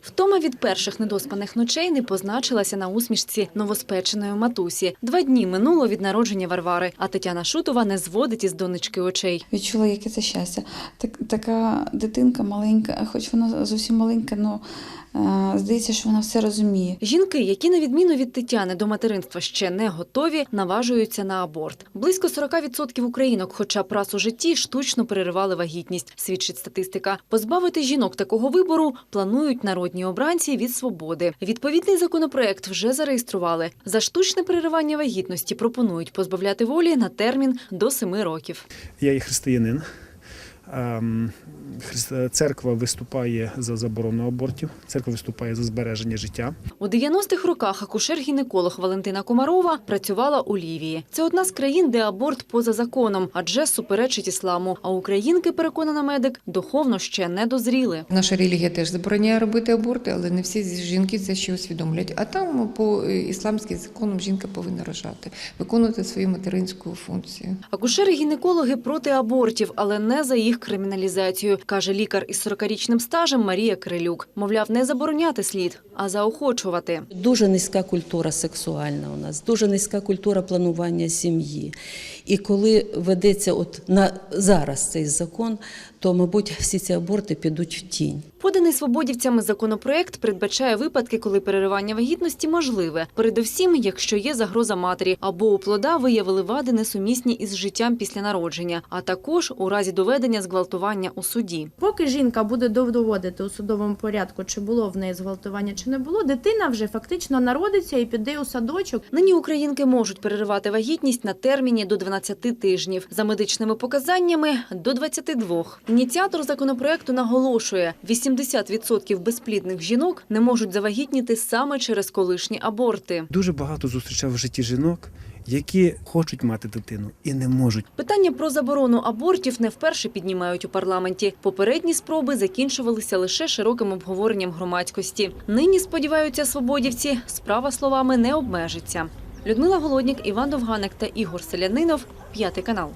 Втома від перших недоспаних ночей не позначилася на усмішці новоспеченої матусі. Два дні минуло від народження Варвари, а Тетяна Шутова не зводить із донечки очей. Відчула, яке це щастя. Так, така дитинка маленька, хоч вона зовсім маленька, але здається, що вона все розуміє. Жінки, які на відміну від Тетяни до материнства ще не готові, наважуються на аборт. Близько 40% українок, хоча б раз у житті, штучно переривали вагітність, свідчить статистика. Позбавити жінок такого вибору планують народні обранці від свободи. Відповідний законопроект вже зареєстрували. За штучне переривання вагітності пропонують позбавляти волі на термін до 7 років. Я є християнин. Ем, Церква виступає за заборону абортів, церква виступає за збереження життя. У 90-х роках акушер-гінеколог Валентина Комарова працювала у Лівії. Це одна з країн, де аборт поза законом, адже суперечить ісламу. А українки, переконана медик, духовно ще не дозріли. Наша релігія теж забороняє робити аборти, але не всі жінки це ще усвідомлюють. А там по е, ісламським законам жінка повинна рожати, виконувати свою материнську функцію. Акушери-гінекологи проти абортів, але не за їх криміналізацію, каже лікар із 40-річним стажем Марія Крилюк. Мовляв, не забороняти слід, а заохочувати. Дуже низька культура сексуальна у нас, дуже низька культура планування сім'ї. І коли ведеться от на зараз цей закон, то, мабуть, всі ці аборти підуть в тінь. Поданий свободівцями законопроект передбачає випадки, коли переривання вагітності можливе. Передовсім, якщо є загроза матері або у плода виявили вади несумісні із життям після народження, а також у разі доведення зґвалтування у суді. Поки жінка буде доводити у судовому порядку, чи було в неї зґвалтування, чи не було, дитина вже фактично народиться і піде у садочок. Нині українки можуть переривати вагітність на терміні до 12 тижнів. За медичними показаннями – до 22. Ініціатор законопроекту наголошує, 80% безплідних жінок не можуть завагітніти саме через колишні аборти. Дуже багато зустрічав в житті жінок, які хочуть мати дитину і не можуть. Питання про заборону абортів не вперше піднімають у парламенті. Попередні спроби закінчувалися лише широким обговоренням громадськості. Нині, сподіваються свободівці, справа словами не обмежиться. Людмила Голоднік, Іван Довганик та Ігор Селянинов. П'ятий канал.